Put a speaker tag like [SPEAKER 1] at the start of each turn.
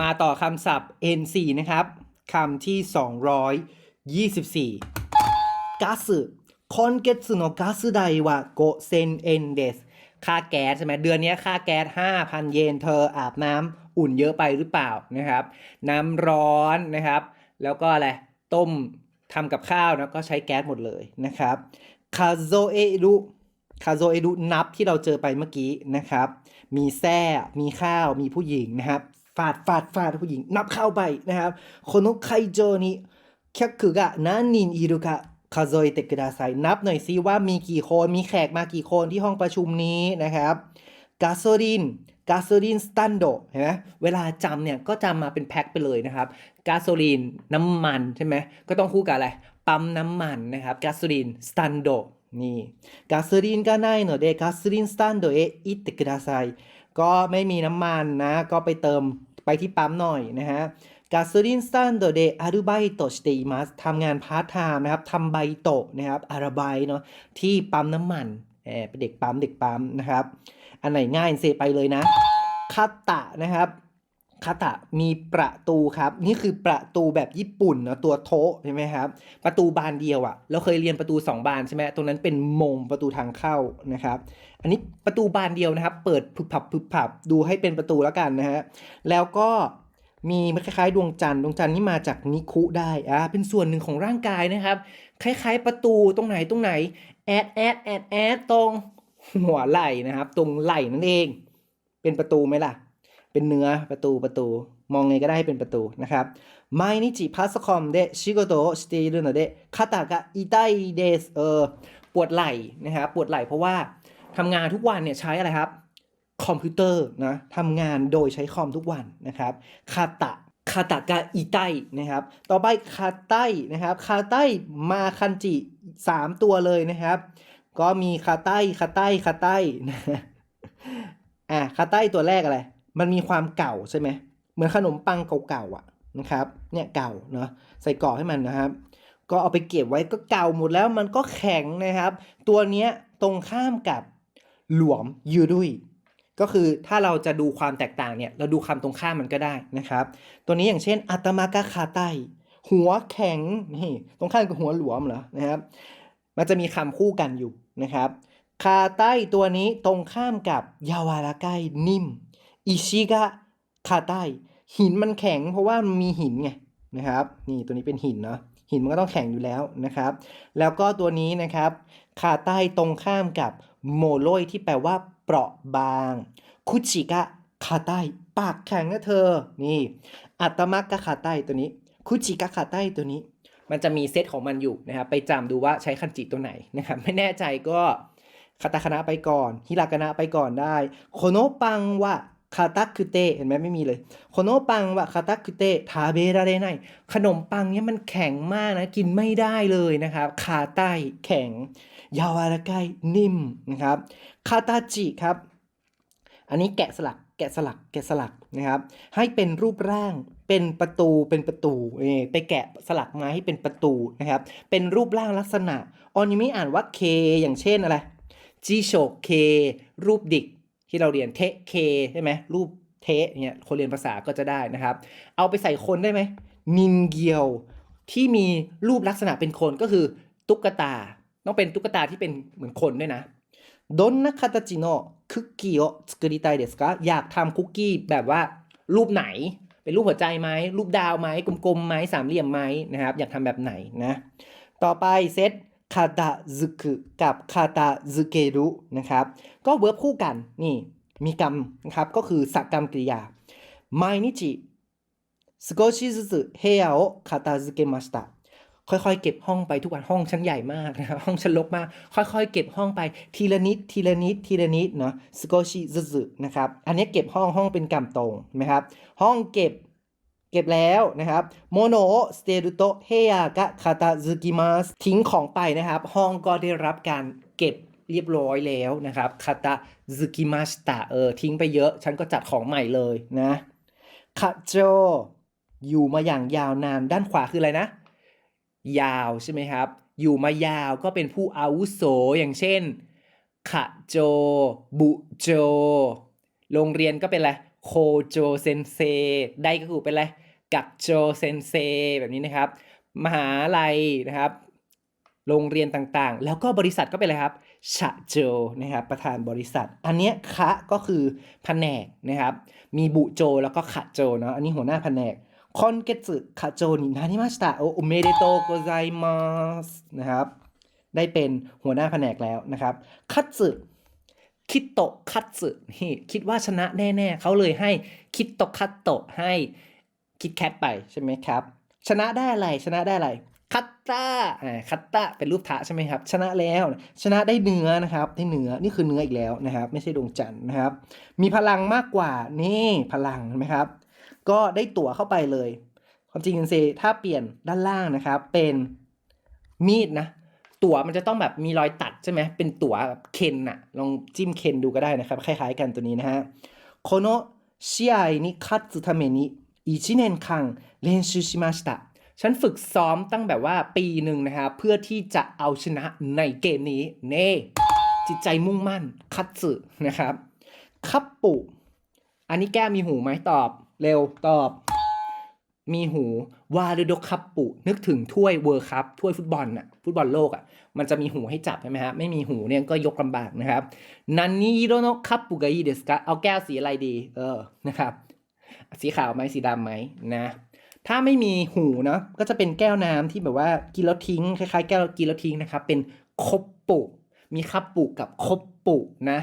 [SPEAKER 1] มาต่อคำศัพท์ N4 นะครับคำที่ 224ก๊าซคอนเกสโนก๊าซใดวะโกเซนเอนเดสค่าแก๊สใช่ไหมเดือนนี้ค่าแก๊ส 5,000 เยนเธออาบน้ำอุ่นเยอะไปหรือเปล่านะครับ น้ำร้อนนะครับ แล้วก็อะไร ต้มทำกับข้าวนะก็ใช้แก๊สหมดเลยนะครับคาโซเอรุคาโซเอรุนับที่เราเจอไปเมื่อกี้นะครับ มีแซ่ มีข้าว มีผู้หญิงนะครับ ฟาดฟาดฟาดผู้หญิง นับเข้าไปนะครับこの会場に客が何人いるか数えてくださいนับหน่อยซิว่ามีกี่คน มีแขกมากี่คนที่ห้องประชุมนี้นะครับกาโซลินกาโซลินสตันโดเห็นไหมเวลาจำเนี่ยก็จำมาเป็นแพ็คไปเลยนะครับกาโซลินน้ำมันใช่ไหมก็ต้องคู่กับอะไร ปั๊มน้ำมันนะครับกาโซลินสตันโดนี่ガソリンがないのでガソリンスタンドへ行ってください ก็ไม่มีน้ำมันนะ ก็ไปเติมไปที่ปั๊มหน่อยนะฮะガソリンスタンドでアルバイトしていますทำงานพาร์ทไทม์นะครับทำใบโตะนะครับอาราไบเนาะที่ปั๊มน้ำมันแอบเป็นเด็กปั๊มเด็กปั๊มนะครับ อันไหนง่ายเซไปเลยนะคาตะนะครับ คาตะมีประตูครับ นี่คือประตูแบบญี่ปุ่นนะตัวโทใช่ไหมครับ ประตูบานเดียวอะ่ะ เราเคยเรียนประตู 2 บานใช่ไหมตรงนั้นเป็นมงประตูทางเข้านะครับ อันนี้ประตูบานเดียวนะครับ เปิดพึบพับพึบพับดูให้เป็นประตูแล้วกันนะฮะแล้วก็มีคล้ายๆ ดวงจันทร์ดวงจันทร์นี่มาจากนิคุได้อ่าเป็นส่วนหนึ่งของร่างกายนะครับ คล้ายๆ ประตูตรงไหนตรงไหนแอดแอดแอดแอดตรงหัวไหล่นะครับ ตรงไหล่นั่นเอง เป็นประตูไหมล่ะ เป็นเนื้อประตูประตู มองไงก็ได้ให้เป็นประตูนะครับ毎日パソコンで仕事をしているので肩が痛いですเออปวดไหล่นะครับปวดไหล่เพราะว่าทำงานทุกวันเนี่ยใช้อะไรครับ คอมพิวเตอร์นะทำงานโดยใช้คอมทุกวันนะครับคาตะคาตะกาอีไตนะครับ ต่อไปคาไตนะครับคาไตมาคันจิสามตัวเลยนะครับ ก็มีคาไตคาไตคาไตนะอ่ะคาไตตัวแรกอะไร มันมีความเก่าใช่ไหมเหมือนขนมปังเก่าๆอะนะครับเนี่ยเก่าเนาะใส่กรอบให้มันนะครับ ก็เอาไปเก็บไว้ก็เก่าหมดแล้วมันก็แข็งนะครับ ตัวเนี้ยตรงข้ามกับหลวมยูดุยก็คือถ้าเราจะดูความแตกต่างเนี่ยเราดูคำตรงข้ามมันก็ได้นะครับ ตัวนี้อย่างเช่นอัตมากะคาไตหัวแข็งนี่ตรงข้ามกับหัวหลวมเหรอนะครับ มันจะมีคำคู่กันอยู่นะครับ คาไตตัวนี้ตรงข้ามกับยาวาราไกนิ่ม อิชิกะคาไตหินมันแข็งเพราะว่ามีหินไงนะครับ นี่ตัวนี้เป็นหินเนาะหินมันก็ต้องแข็งอยู่แล้วนะครับ แล้วก็ตัวนี้นะครับคาไตตรงข้ามกับโมโลยที่แปลว่า เปราะบาง คุชิกะคาไตปากแข็งนะเธอ นี่ อัตมะกะคาไตตัวนี้ คุชิกะคาไตตัวนี้ มันจะมีเซตของมันอยู่นะครับ ไปจำดูว่าใช้คันจิตัวไหนนะครับ ไม่แน่ใจก็คาตาคณะไปก่อน ฮิรากนะไปก่อนได้ โคโนปังวะ คาตาคุเตเห็นไหมไม่มีเลยโคโนปังวะคาตาคุเตทาเบราเรไนขนมปังเนี่ยมันแข็งมากนะกินไม่ได้เลยนะครับคาไตแข็งยาวาราไกนิ่มนะครับคาตาจิครับ อันนี้แกะสลักแกะสลักแกะสลักนะครับ ให้เป็นรูปร่างเป็นประตูเป็นประตูเออไปแกะสลักมาให้เป็นประตูนะครับ เป็นรูปร่างลักษณะออนิมิอ่านว่าเคอย่างเช่นอะไรจีโชเครูปดิก ที่เราเรียนเทเคใช่ไหมรูปเทเนี่ยคนเรียนภาษาก็จะได้นะครับ เอาไปใส่คนได้ไหมนินเกียวที่มีรูปลักษณะเป็นคนก็คือตุ๊กตา ต้องเป็นตุ๊กตาที่เป็นเหมือนคนด้วยนะดนนักคาตาจิโนคุกกี้โอสกุริไตเดสกะอยากทำคุกกี้แบบว่ารูปไหน เป็นรูปหัวใจไหมรูปดาวไหมกลมๆไหมสามเหลี่ยมไหมนะครับ อยากทำแบบไหนนะ ต่อไปเซต คาตาซึกุกับคาตาซึเกรุนะครับ ก็เวิร์บคู่กันนี่มีกรรมนะครับก็คือสักกรรมกริยาไมนิจิสโกชิซุสึเฮยโอคาตาซึเกมาสตะค่อยๆ เก็บห้องไปทุกวันห้องชั้นใหญ่มากนะห้องชั้นลกมาก ค่อยๆ เก็บห้องไปทีละนิดทีละนิดทีละนิดเนาะสกอชิซึสึนะครับอันนี้เก็บห้องห้องเป็นกรรมตรงนะครับห้องเก็บ ก็บแล้วนะครับโมโนสเตรุโตเฮยากะคาตาซึกิมัสทิ้งของไปนะครับ ห้องก็ได้รับการเก็บเรียบร้อยแล้วนะครับคาตาซึกิมัสตะเออทิ้งไปเยอะ ฉันก็จัดของใหม่เลยนะคาโจอยู่มาอย่างยาวนานด้านขวาคืออะไรนะ ยาวใช่ไหมครับ อยู่มายาวก็เป็นผู้อาวุโสอย่างเช่นขะโจ บุโจ โรงเรียนก็เป็นอะไรโคโจเซนเซ ได้ก็คือเป็นอะไร กักโจเซนเซแบบนี้นะครับ มหาลัยนะครับ โรงเรียนต่างๆ แล้วก็บริษัทก็เป็นอะไรครับชะโจนะครับประธานบริษัท อันเนี้ยคะก็คือแผนกนะครับ มีบุโจแล้วก็ขะโจเนาะอันนี้หัวหน้าแผนกคอนเกตสึขะโจนี่นานิมาชิตะโอโอเมเดโตโกไซมัสนะครับ ได้เป็นหัวหน้าแผนกแล้วนะครับ คัตสึคิโตคัตสึนี่คิดว่าชนะแน่ ๆ เขาเลยให้คิโตคัตโตให้ คิดแคทไปใช่ไหมครับ ชนะได้อะไรชนะได้อะไรคัตตาอ่าคัตตาเป็นรูปทะใช่ไหมครับ ชนะแล้ว ชนะได้เนื้อนะครับได้เนื้อนี่คือเนื้ออีกแล้วนะครับ ไม่ใช่ดวงจันทร์นะครับ มีพลังมากกว่านี่พลังเห็นไหมครับ ก็ได้ตั๋วเข้าไปเลย ความจริงเซถ้าเปลี่ยนด้านล่างนะครับ เป็นมีดนะตั๋วมันจะต้องแบบมีรอยตัดใช่ไหมเป็นตั๋วแบบเคนอะลองจิ้มเคนดูก็ได้นะครับ คล้าย ๆ กันตัวนี้นะฮะこの อีชิเนนคังเรนชิชิมาชิตะฉันฝึกซ้อมตั้งแบบว่าปีหนึ่งนะฮะเพื่อที่จะเอาชนะในเกมนี้ เน่ จิตใจมุ่งมั่น คัตสึนะครับ คับปุ อันนี้แก้มีหูไหมตอบ เร็วตอบ มีหู วาเรุดกคับปุ นึกถึงถ้วยเวอร์คัพถ้วยฟุตบอลอะฟุตบอลโลกอะมันจะมีหูให้จับใช่ไหมฮะ ไม่มีหูเนี่ยก็ยกลำบากนะครับ นันนี่โดโนคับปุกาอิเดสกะเอาแก้วสีอะไรดี เออ นะครับ สีขาวไหมสีดำไหมนะ ถ้าไม่มีหูเนาะก็จะเป็นแก้วน้ำที่แบบว่ากินแล้วทิ้งคล้ายๆ แก้วกินแล้วทิ้งนะครับเป็นคบปุ มีคับปุกับคบปุนะ